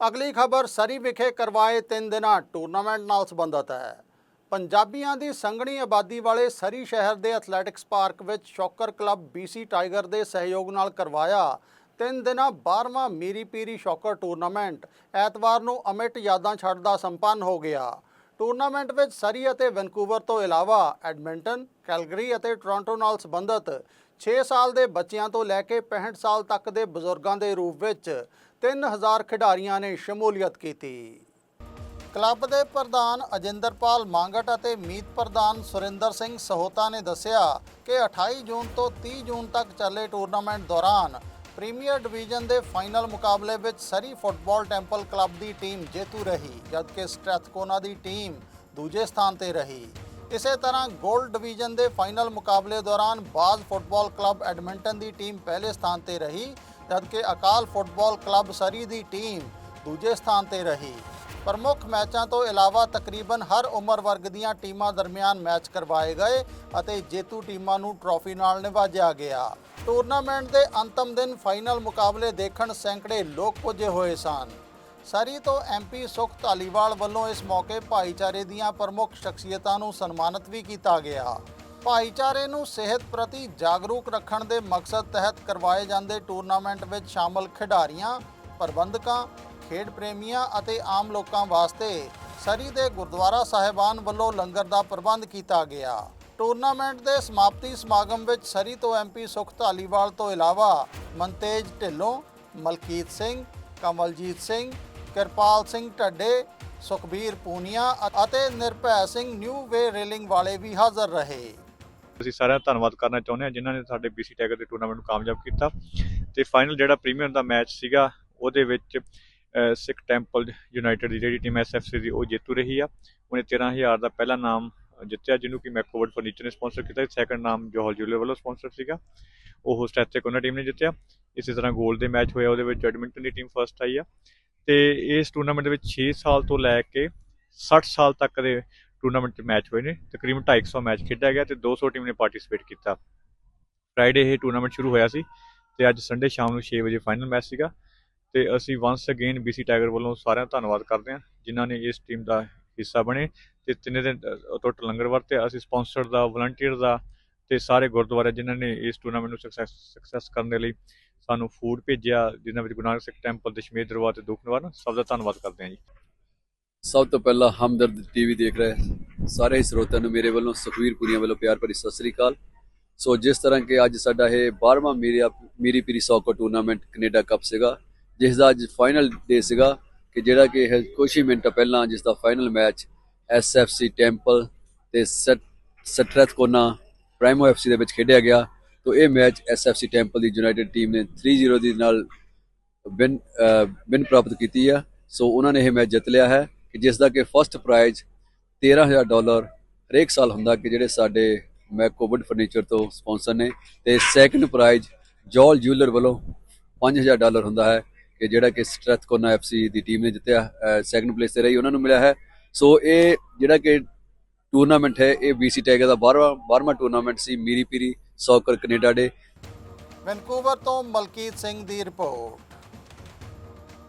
ਅਗਲੀ ਖਬਰ, ਸਰੀ ਵਿਖੇ ਕਰਵਾਏ 3 ਦਿਨਾਂ ਟੂਰਨਾਮੈਂਟ ਨਾਲ ਸੰਬੰਧਤ ਹੈ। ਪੰਜਾਬੀਆਂ ਦੀ ਸੰਘਣੀ ਆਬਾਦੀ ਵਾਲੇ ਸਰੀ ਸ਼ਹਿਰ ਦੇ ਐਥਲੈਟਿਕਸ ਪਾਰਕ ਵਿੱਚ ਸ਼ੌਕਰ ਕਲੱਬ BC ਟਾਈਗਰ ਦੇ ਸਹਿਯੋਗ ਨਾਲ ਕਰਵਾਇਆ 3 ਦਿਨਾਂ 12ਵਾਂ ਮੀਰੀ ਪੀਰੀ ਸ਼ੌਕਰ ਟੂਰਨਾਮੈਂਟ ਐਤਵਾਰ ਨੂੰ ਅਮਿਟ ਯਾਦਾਂ ਛੱਡਦਾ ਸੰਪੰਨ ਹੋ ਗਿਆ। ਟੂਰਨਾਮੈਂਟ ਵਿੱਚ ਸਰੀ ਅਤੇ ਵੈਨਕੂਵਰ ਤੋਂ ਇਲਾਵਾ ਐਡਮਿੰਟਨ, ਕੈਲਗਰੀ ਅਤੇ ਟੋਰਾਂਟੋ ਨਾਲ ਸੰਬੰਧਿਤ 6 ਸਾਲ ਦੇ ਬੱਚਿਆਂ ਤੋਂ ਲੈ ਕੇ 65 ਸਾਲ ਤੱਕ ਦੇ ਬਜ਼ੁਰਗਾਂ ਦੇ ਰੂਪ ਵਿੱਚ 3000 ਖਿਡਾਰੀਆਂ ਨੇ ਸ਼ਮੂਲੀਅਤ ਕੀਤੀ। ਕਲੱਬ ਦੇ ਪ੍ਰਧਾਨ ਅਜਿੰਦਰਪਾਲ ਮੰਗਟ ਅਤੇ ਮੀਤ ਪ੍ਰਧਾਨ ਸੁਰਿੰਦਰ ਸਿੰਘ ਸਹੋਤਾ ਨੇ ਦੱਸਿਆ ਕਿ 28 ਜੂਨ ਤੋਂ 30 ਜੂਨ ਤੱਕ ਚੱਲੇ ਟੂਰਨਾਮੈਂਟ ਦੌਰਾਨ ਪ੍ਰੀਮੀਅਰ ਡਿਵੀਜ਼ਨ ਦੇ ਫਾਈਨਲ ਮੁਕਾਬਲੇ ਵਿੱਚ ਸਰੀ ਫੁੱਟਬਾਲ ਟੈਂਪਲ ਕਲੱਬ ਦੀ ਟੀਮ ਜੇਤੂ ਰਹੀ, ਜਦਕਿ ਸਟ੍ਰੈਥਕੋਨਾ ਦੀ ਟੀਮ ਦੂਜੇ ਸਥਾਨ ਤੇ ਰਹੀ। ਇਸੇ ਤਰ੍ਹਾਂ ਗੋਲਡ ਡਿਵੀਜ਼ਨ ਦੇ ਫਾਈਨਲ ਮੁਕਾਬਲੇ ਦੌਰਾਨ ਬਾਜ਼ ਫੁੱਟਬਾਲ ਕਲੱਬ ਐਡਮਿੰਟਨ ਦੀ ਟੀਮ ਪਹਿਲੇ ਸਥਾਨ ਤੇ ਰਹੀ ਜਦਕਿ ਅਕਾਲ ਫੁੱਟਬਾਲ ਕਲੱਬ ਸਰੀ ਦੀ ਟੀਮ ਦੂਜੇ ਸਥਾਨ ਤੇ ਰਹੀ। ਪ੍ਰਮੁੱਖ ਮੈਚਾਂ ਤੋਂ ਇਲਾਵਾ ਤਕਰੀਬਨ ਹਰ ਉਮਰ ਵਰਗ ਦੀਆਂ ਟੀਮਾਂ ਦਰਮਿਆਨ ਮੈਚ ਕਰਵਾਏ ਗਏ ਅਤੇ ਜੇਤੂ ਟੀਮਾਂ ਨੂੰ ਟਰੋਫੀ ਨਾਲ ਨਿਵਾਜਿਆ ਗਿਆ। ਟੂਰਨਾਮੈਂਟ ਦੇ ਅੰਤਮ ਦਿਨ ਫਾਈਨਲ ਮੁਕਾਬਲੇ ਦੇਖਣ ਸੈਂਕੜੇ ਲੋਕ ਪੁੱਜੇ ਹੋਏ ਸਨ। ਸਰੀ ਤੋਂ ਐਮਪੀ ਸੁਖ ਧਾਲੀਵਾਲ ਵੱਲੋਂ ਇਸ ਮੌਕੇ ਭਾਈਚਾਰੇ ਦੀਆਂ ਪ੍ਰਮੁੱਖ ਸ਼ਖਸੀਅਤਾਂ ਨੂੰ ਸਨਮਾਨਿਤ ਵੀ ਕੀਤਾ ਗਿਆ। ਭਾਈਚਾਰੇ ਨੂੰ ਸਿਹਤ ਪ੍ਰਤੀ ਜਾਗਰੂਕ ਰੱਖਣ ਦੇ ਮਕਸਦ ਤਹਿਤ ਕਰਵਾਏ ਜਾਂਦੇ ਟੂਰਨਾਮੈਂਟ ਵਿੱਚ ਸ਼ਾਮਲ ਖਿਡਾਰੀਆਂ, ਪ੍ਰਬੰਧਕਾਂ, ਖੇਡ ਪ੍ਰੇਮੀਆਂ ਅਤੇ ਆਮ ਲੋਕਾਂ ਵਾਸਤੇ ਸਰੀ ਦੇ ਗੁਰਦੁਆਰਾ ਸਾਹਿਬਾਨ ਵੱਲੋਂ ਲੰਗਰ ਦਾ ਪ੍ਰਬੰਧ ਕੀਤਾ ਗਿਆ। ਟੂਰਨਾਮੈਂਟ ਦੇ ਸਮਾਪਤੀ ਸਮਾਗਮ ਵਿੱਚ ਸਰੀ ਤੋਂ ਐਮਪੀ ਸੁਖ ਧਾਲੀਵਾਲ ਤੋਂ ਇਲਾਵਾ ਮਨਤੇਜ ਢਿੱਲੋਂ, ਮਲਕੀਤ ਸਿੰਘ, ਕਮਲਜੀਤ ਸਿੰਘ, ਕਿਰਪਾਲ ਸਿੰਘ ਢੱਡੇ, ਸੁਖਬੀਰ ਪੂਨੀਆ ਅਤੇ Nirbhai Singh new way railing ਵਾਲੇ ਵੀ ਹਾਜ਼ਰ ਰਹੇ। ਅਸੀਂ ਸਾਰਿਆਂ ਦਾ ਧੰਨਵਾਦ ਕਰਨਾ ਚਾਹੁੰਦੇ ਹਾਂ ਜਿਨ੍ਹਾਂ ਨੇ ਸਾਡੇ BC ਟੈਗਰ ਦੇ ਟੂਰਨਾਮੈਂਟ ਨੂੰ ਕਾਮਯਾਬ ਕੀਤਾ। ਤੇ ਫਾਈਨਲ ਜਿਹੜਾ ਪ੍ਰੀਮੀਅਰ ਦਾ ਮੈਚ ਸੀਗਾ, ਉਹਦੇ ਵਿੱਚ ਸਿੱਖ ਟੈਂਪਲ ਯੂਨਾਈਟਿਡ ਦੀ ਜਿਹੜੀ ਟੀਮ SFC ਦੀ, ਉਹ ਜੇਤੂ ਰਹੀ ਆ। ਉਹਨੇ 13000 ਦਾ ਪਹਿਲਾ ਨਾਮ ਜਿੱਤਿਆ, ਜਿਹਨੂੰ ਕਿ ਮੈਕੋਵਰਡ ਫਰਨੀਚਰ ਨੇ ਸਪਾਂਸਰ ਕੀਤਾ। ਸੈਕੰਡ ਨਾਮ ਜੋਹਲ ਜੁਲੇ ਵੱਲੋਂ ਸਪਾਂਸਰ ਸੀਗਾ। ਉਹ ਸਟੈਟਿਕ ਉਹਨਾਂ ਟੀਮ ਨੇ ਜਿੱਤਿਆ। ਇਸੇ ਤਰ੍ਹਾਂ ਗੋਲ ਦੇ ਮੈਚ ਹੋਇਆ, ਉਹਦੇ ਵਿੱਚ ਬੈਡਮਿੰਟਨ ਦੀ ਟੀਮ ਫਰਸਟ ਆਈ ਆ। ਤੇ ਇਸ ਟੂਰਨਾਮੈਂਟ ਦੇ ਵਿੱਚ 6 ਸਾਲ ਤੋਂ ਲੈ ਕੇ 60 ਸਾਲ ਤੱਕ ਦੇ ਟੂਰਨਾਮੈਂਟ 'ਚ ਮੈਚ ਹੋਏ ਨੇ। ਤਕਰੀਬਨ 250 ਮੈਚ ਖੇਡਿਆ ਗਿਆ ਤੇ 200 ਟੀਮ ਨੇ ਪਾਰਟਿਸਿਪੇਟ ਕੀਤਾ। ਫਰਾਈਡੇ ਇਹ ਟੂਰਨਾਮੈਂਟ ਸ਼ੁਰੂ ਹੋਇਆ ਸੀ ਤੇ ਅੱਜ ਸੰਡੇ ਸ਼ਾਮ ਨੂੰ 6 ਵਜੇ ਫਾਈਨਲ ਮੈਚ ਸੀਗਾ ਤੇ ਅਸੀਂ ਵਾਂਸ ਅਗੇਨ BC ਟਾਈਗਰ ਵੱਲੋਂ ਸਾਰਿਆਂ ਦਾ ਧੰਨਵਾਦ ਕਰਦੇ ਹਾਂ, ਜਿਨ੍ਹਾਂ ਨੇ ਇਸ ਟੀਮ ਦਾ ਹਿੱਸਾ ਬਣੇ ਤੇ ਤਿੰਨੇ ਦਿਨ ਟੋਟਲ ਲੰਗਰ ਵਰਤੇ ਅਸੀਂ ਸਪਾਂਸਰ ਦਾ ਵਲੰਟੀਅਰ ਦਾ ਤੇ ਸਾਰੇ ਗੁਰਦੁਆਰੇ ਜਿਨ੍ਹਾਂ ਨੇ ਇਸ ਟੂਰਨਾਮੈਂਟ ਨੂੰ ਸਕਸੈਸ ਸਕਸੈਸ ਕਰਨ ਦੇ ਲਈ ਸਾਨੂੰ ਫੂਡ ਭੇਜਿਆ, ਜਿਨ੍ਹਾਂ ਵਿੱਚ ਗੁਰੂ ਨਾਨਕ ਸਿੱਖ ਟੈਂਪਲ ਦਸ਼ਮੇਸ਼ ਦਰਬਾਰ ਤੇ ਦੁੱਖ ਨਿਵਾਰਨ, ਸਭ ਦਾ ਧੰਨਵਾਦ ਕਰਦੇ ਹਾਂ ਜੀ। ਸਭ ਤੋਂ ਪਹਿਲਾਂ ਹਮਦਰਦ ਟੀਵੀ ਦੇਖ ਰਹੇ ਸਾਰੇ ਸਰੋਤਿਆਂ ਨੂੰ ਮੇਰੇ ਵੱਲੋਂ ਸੁਖਵੀਰ ਪੁਰੀਆ ਵੱਲੋਂ ਪਿਆਰ ਭਰੀ ਸਤਿ ਸ੍ਰੀ ਅਕਾਲ। ਸੋ ਜਿਸ ਤਰ੍ਹਾਂ ਕਿ ਅੱਜ ਸਾਡਾ ਇਹ 12ਵਾਂ Miri Miri Piri soccer tournament Canada cup ਸੀਗਾ, ਜਿਸ ਦਾ ਅੱਜ ਫਾਈਨਲ ਡੇ ਸੀਗਾ ਕਿ ਜਿਹੜਾ ਕਿ ਇਹ ਕੁਛ ਹੀ ਮਿੰਟ ਪਹਿਲਾਂ ਜਿਸ ਦਾ ਫਾਈਨਲ ਮੈਚ ਐਸਐਫਸੀ ਟੈਂਪਲ ਤੇ ਸਟਰੈਥ ਕੋਨਾ ਪ੍ਰਾਈਮੋ ਐਫਸੀ ਦੇ ਵਿੱਚ ਖੇਡਿਆ ਗਿਆ। ਤੋਂ ਇਹ ਮੈਚ ਐਸਐਫਸੀ ਟੈਂਪਲ ਦੀ ਯੂਨਾਈਟਿਡ ਟੀਮ ਨੇ 3-0 ਦੀ ਨਾਲ ਵਿਨ ਵਿਨ ਪ੍ਰਾਪਤ ਕੀਤੀ ਆ। ਸੋ ਉਹਨਾਂ ਨੇ ਇਹ ਮੈਚ ਜਿੱਤ ਲਿਆ ਹੈ। ਕਿ ਜਿਸ ਦਾ ਕਿ ਫਸਟ ਪ੍ਰਾਈਜ਼ 13000 ਡਾਲਰ ਹਰੇਕ ਸਾਲ ਹੁੰਦਾ ਕਿ ਜਿਹੜੇ ਸਾਡੇ ਮੈਕੋਵਡ ਫਰਨੀਚਰ ਤੋਂ ਸਪਾਂਸਰ ਨੇ। ਤੇ ਸੈਕੰਡ ਪ੍ਰਾਈਜ਼ ਜੋਲ ਜੂਲਰ ਵੱਲੋਂ 5000 ਡਾਲਰ ਹੁੰਦਾ ਹੈ ਕਿ ਜਿਹੜਾ ਕਿ ਸਟ੍ਰੈਥਕੋਨਾ ਐਫਸੀ ਦੀ ਟੀਮ ਨੇ ਜਿੱਤਿਆ ਸੈਕੰਡ ਪਲੇਸ ਤੇ ਰਹੀ, ਉਹਨਾਂ ਨੂੰ ਮਿਲਿਆ ਹੈ। ਸੋ ਇਹ ਜਿਹੜਾ ਕਿ ਟੂਰਨਾਮੈਂਟ ਹੈ, ਇਹ BC ਟੈਗਰ ਦਾ 12ਵਾਂ 12ਵਾਂ ਟੂਰਨਾਮੈਂਟ ਸੀ, Miri Piri soccer Canada day Vancouver ਤੋਂ ਮਲਕੀਤ ਸਿੰਘ ਦੀ ਰਿਪੋਰਟ